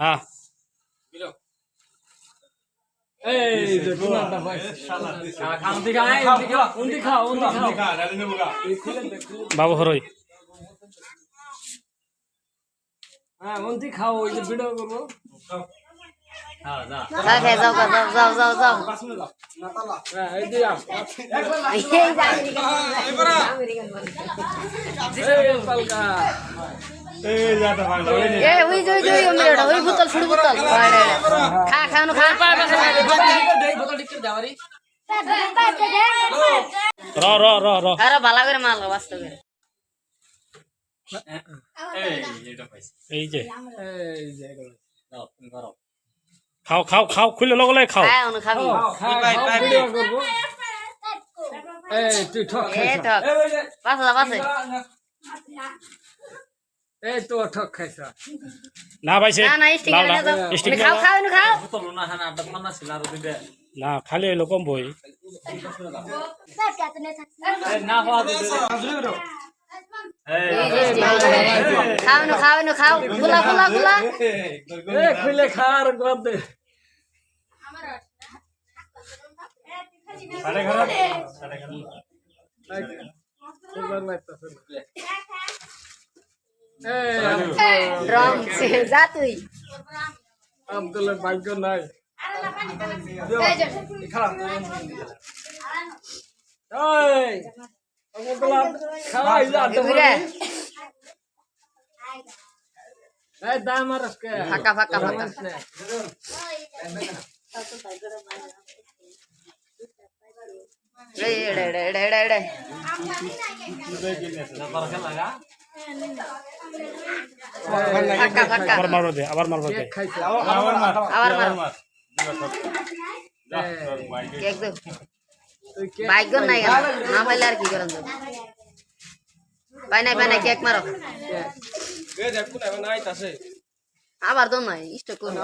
হ্যাঁ। বাবু হরই। হ্যাঁ উন্দি খাও ওই যে ভিডিও করব। যাও খাই যাও গা, যাও যাও যাও যাও। এ ওই যে ওই যে ওই অমলেট ওই বোতল ছুড়ি বোতল। খা খাওনো খা। র র র র। আরে ভালো করে মাল বাস্তব। করে এই যে। এই যে এগুলো। খাও খাও খাও খুলে লগলে খাও। খাবি। খাও খাও ভিডিও করব। এই তুই ঠক পাশে যা। পাশে এই তো ঠক খাইছ। না পাইছে না না না খাও খাও খাও। না খালি এলো কম বই। খাও অনু খাও। খুলে খা আর গদ এই। ড্রাম যা তুই আব্দুলের ভাগ্য নাই এই আব্দুল্লাহ খাওয়াই যা তো ঘুরে এই দাম আর কে ফাঁকা ফাঁকা ফাঁকা এই এড়ে এড়ে এড়ে এড়ে এড়ে ফাঁকা ফাঁকা আবার মারবার দে আবার মারবার দে খাইছে আবার মার কেক দে তুই কে বাইক নাই গেল না পাইলে আর কি করেন তো নাই পাই নাই কেক মারো আবার তো নাই স্টক করো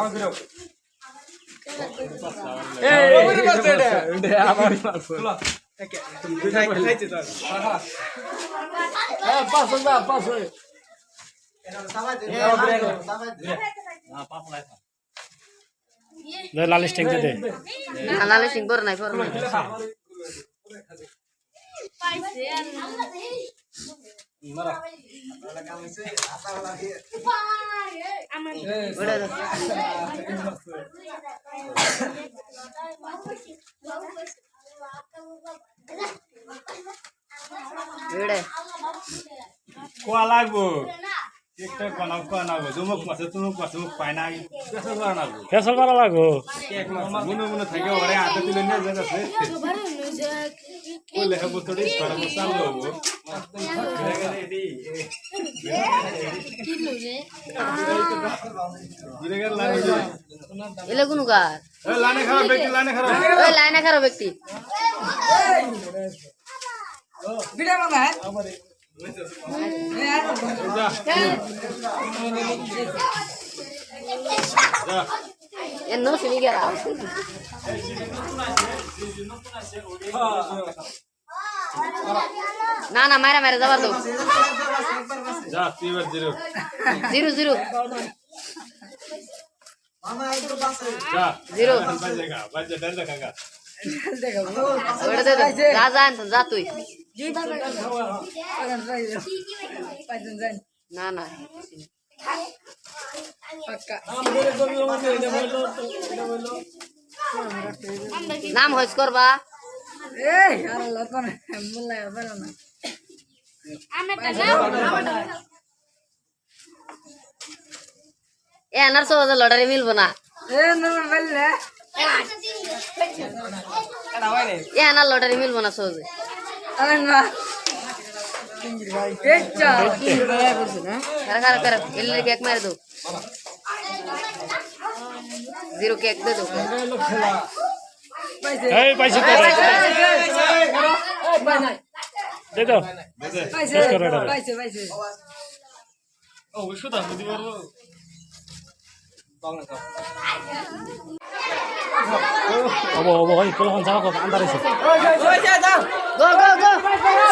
আমার হ্যাঁ পাঁচশো যা পাঁচশো লাল স্টিং দে দে আনালে সিং বড় নাই বড় নাই। ওটা কোয়া লাগবো। কেকটা বানাও কোয়া নাগো জুমুক মাছে তুমুক মাছে মুখ পায় না কেসা কোয়া নাগো ফেসল মারা লাগো কেক মাছ মনে মনে থাকে ওরে হাতে তুলে নিয়ে করা মশাল হব কার এই লানে খারাপ ব্যক্তি খারাপ লাইনে ব্যক্তি। এ নো শুনি গেরা না না মারা মারা যাবার দাও যা তুই এবার জিরো জিরো জিরো যা জিরো বাজে গা বাজে ডাল দেখা গা ওটা দে দে। যা যা আনতো, যা তুই না। না নাম হইস করবা এ আনার সহজে লটারি মিলবো না এ আনার লটারি মিলবো না সহজে। কেক মারে দো জিরো কেক দে ও বুঝি পারব ওবো ওবো ওই কোন যাও কো আন্দার আছে গো গো গো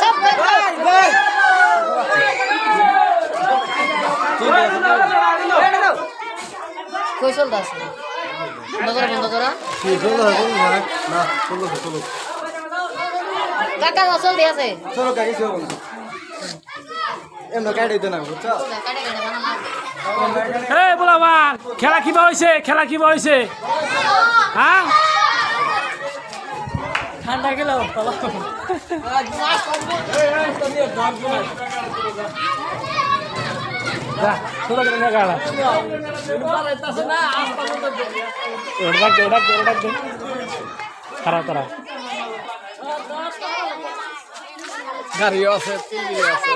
সব গো গো কই চলতে আছে বন্ধ করো না চলো চলো কাকা না চলতে আছে চলো কাকে চলো এমন কাটে দিতে না বুঝছ কাটে কাটে এই বলাবার খেলা কিবা হয়েছে? খেলা কিবা হয়েছে? হ্যাঁ? ঠান্ডা গেল যা ছোট করে নিয়ে গাড়া। না আস্তা মতো ওটা ডাক দে ওটা ডাক দে ওটা ডাক দে খারাপ তারা গাড়ি আছে টিভি আছে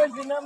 এরকম না।